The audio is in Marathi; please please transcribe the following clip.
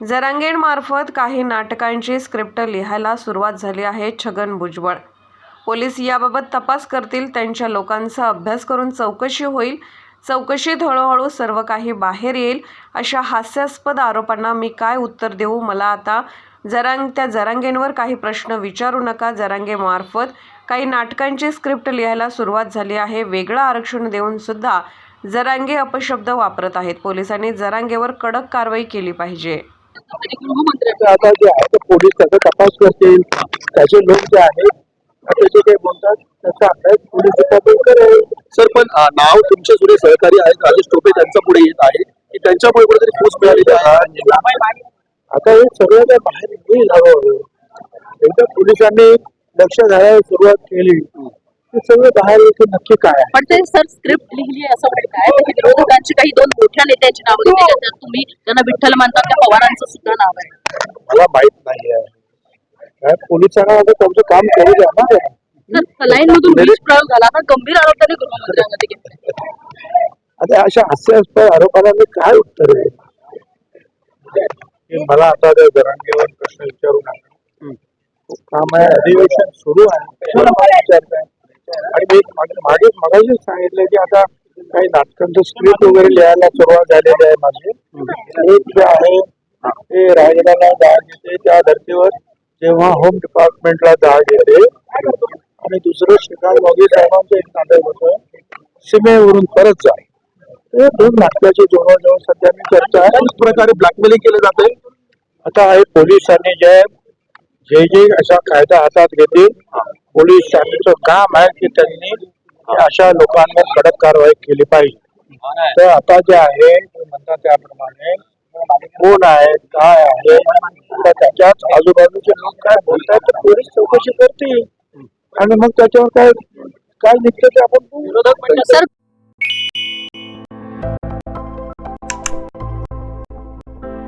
जरांगेंमार्फत काही नाटकांची स्क्रिप्ट लिहायला सुरुवात झाली आहे छगन भुजबळ. पोलीस याबाबत तपास करतील त्यांच्या लोकांचा अभ्यास करून चौकशी होईल. चौकशीत हळूहळू सर्व काही बाहेर येईल. अशा हास्यास्पद आरोपांना मी काय उत्तर देऊ मला आता? जरांग त्या जरांगेंवर काही प्रश्न विचारू नका. जरांगेमार्फत काही नाटकांची स्क्रिप्ट लिहायला सुरुवात झाली आहे. वेगळं आरक्षण देऊन सुद्धा जरांगे अपशब्द वापरत आहेत. पोलिसांनी जरांगेवर कडक कारवाई केली पाहिजे. आणि गृहमंत्री तर आता जे आहे ते पोलीस त्याचा तपास करतील. त्याचे लोक जे आहेत ते जे काही बोलतात त्याचा अभ्यास पोलीस डिपार्टमेंट करेल सर पण नाव तुमचे जुने सहकारी आहेत राजेश टोपे त्यांचा पुढे येत आहे. की त्यांच्यामुळे कुठेतरी फूस मिळालेली आहे आता हे सगळं काय बाहेर येईल हळूहळू. एकदा पोलिसांनी लक्ष घालायला सुरुवात केली. सगळं बाहेर येते नक्की काय आहे? पण ते सर स्क्रिप्ट लिहिली असं म्हणत आहे. तर विरोधकांची काही दोन मोठ्या नेत्यांची नावं दिली त्यात तुम्ही त्यांना विठ्ठल मानतात त्या पवारांचं सुद्धा नाव आहे. मला माहीत नाही आहे. काय? पोलिसांना आता त्यांचं काम करू द्या ना. लाईन मधून विष प्रयोग झाला हा गंभीर आरोप त्यांनी गृहमंत्र्यांमध्ये घेतला आता अशा हास्यास्पद आरोपाला मी काय उत्तर आहे की मला आता त्या जरांगेवर प्रश्न विचारू नका. काम आहे अधिवेशन सुरू आहे. मला विचारताय. मागे मागे मगाशीच सांगितलं की आता काही नाटकांचं स्क्रिप्ट वगैरे लिहायला सुरुवात झालेली आहे माझी. जे आहे ते रायगडाला जाग येते त्या धर्तीवर जेव्हा होम डिपार्टमेंटला जाग येते आणि दुसरं श्रीकांत मोदी साहेबांचं एक नाटक होतं सीमेवरून परत जा हे दोन नाटकाची जवळजवळ सध्या मी चर्चा आहे प्रकारे ब्लॅकमेलिंग केलं जाते आता हे पोलिसांनी जे जे जे अशा कायदा हातात घेतील पोलिसांचं काम आहे की त्यांनी अशा लोकांवर कडक कारवाई केली पाहिजे. तर आता जे आहे ते म्हणतात त्याप्रमाणे कोण आहे काय आहे तर त्याच्यात आजूबाजूचे लोक काय बोलतात तर पोलीस चौकशी करतील. आणि मग त्याच्यावर काय काय निघतं ते आपण विरोधक म्हणजे सर